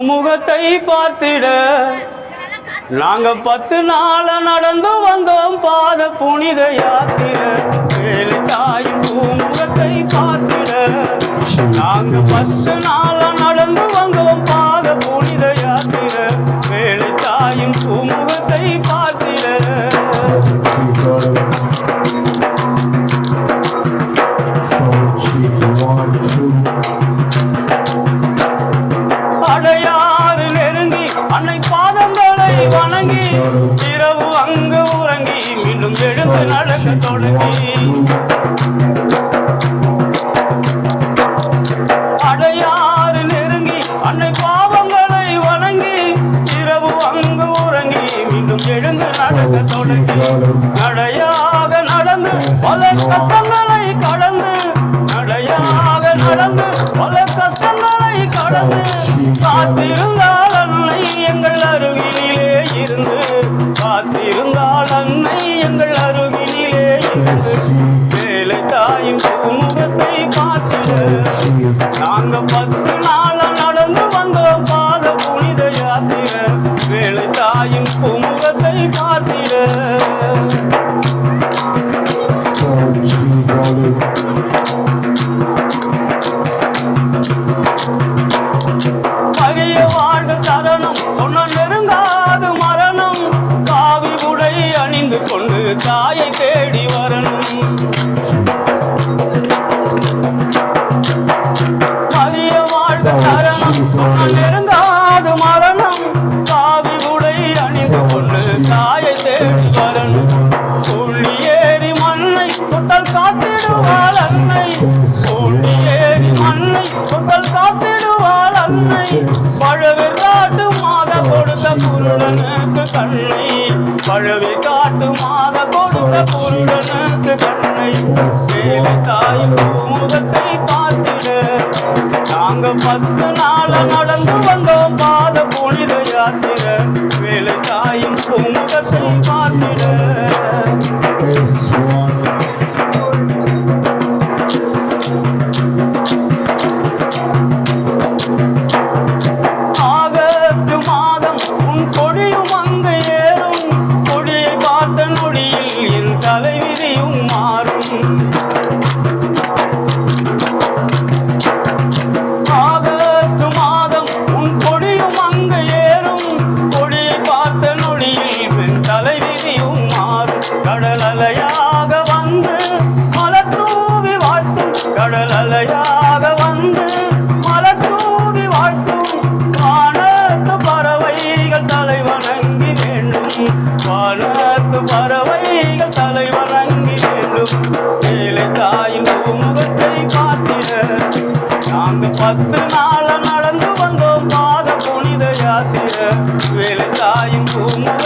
முகத்தை பார்த்திட. நாங்க பத்து நாள நடந்து வந்தோம் பாத புனித யாத்திரை. வேலை தாயும் பூமுகத்தை பார்த்திட. நாங்க பத்து நாள நடந்து வந்தோம் பாத புனித யாத்திரை. வேலை தாயும் பூமுகத்தை பார்த்திட. அடையாறு அன்னை பாதங்களை வணங்கி இரவு அங்கு உறங்கி மீண்டும் எழுந்து நடக்க தொடங்கி. அடையாறு நெருங்கி அன்னை பாவங்களை வணங்கி இரவு அங்கு உறங்கி மீண்டும் எழுந்து நடக்க தொடங்கி. நடையாக நடந்து பல கட்டங்கள் எங்கள் அருகிலே வேலை தாயும் குடும்பத்தை பார்த்து நாங்க பத்து நாள நடந்து வந்தோம் பாத புனித யாத்திர. வேலை தாயும் குமுகத்தை பார்த்திட. பகைய வாழ்க சரணம் சொன்ன நெருங்காது மரணம். காவி உடை அணிந்து கொண்டு தாயை தேடி வரணும். மதிய வாழ்ந்த தரணம் நெருங்காது மரணம். காவி உடை அணிந்து கொண்டு தாயை தேடி வரணும். புள்ளி ஏறி மண்ணை தொட்டல் காத்திடுவாள் அன்னை. புள்ளி ஏறி மண்ணை தொட்டல் காத்திடுவாள் அன்னை. பழவிராட்டு கொடுத்த குருடனுக்கு கண்ணை பழவே காட்டு மாத கொடுத்த குருடனுக்கு கண்ணை. வேலை தாயும் முகத்தை பார்த்திட. நாங்க பத்து நாள நடந்து வந்தோம் பாத புனித யாத்திர. வேலை தாயும் முகத்தை பார்த்து வணங்கி வேண்டும் வானத்து பறவைகள் தலை பத்து நாள நடந்து வந்தோம் பாத புனித யாத்திரை. வேலை பூமுகத்தை பூமுக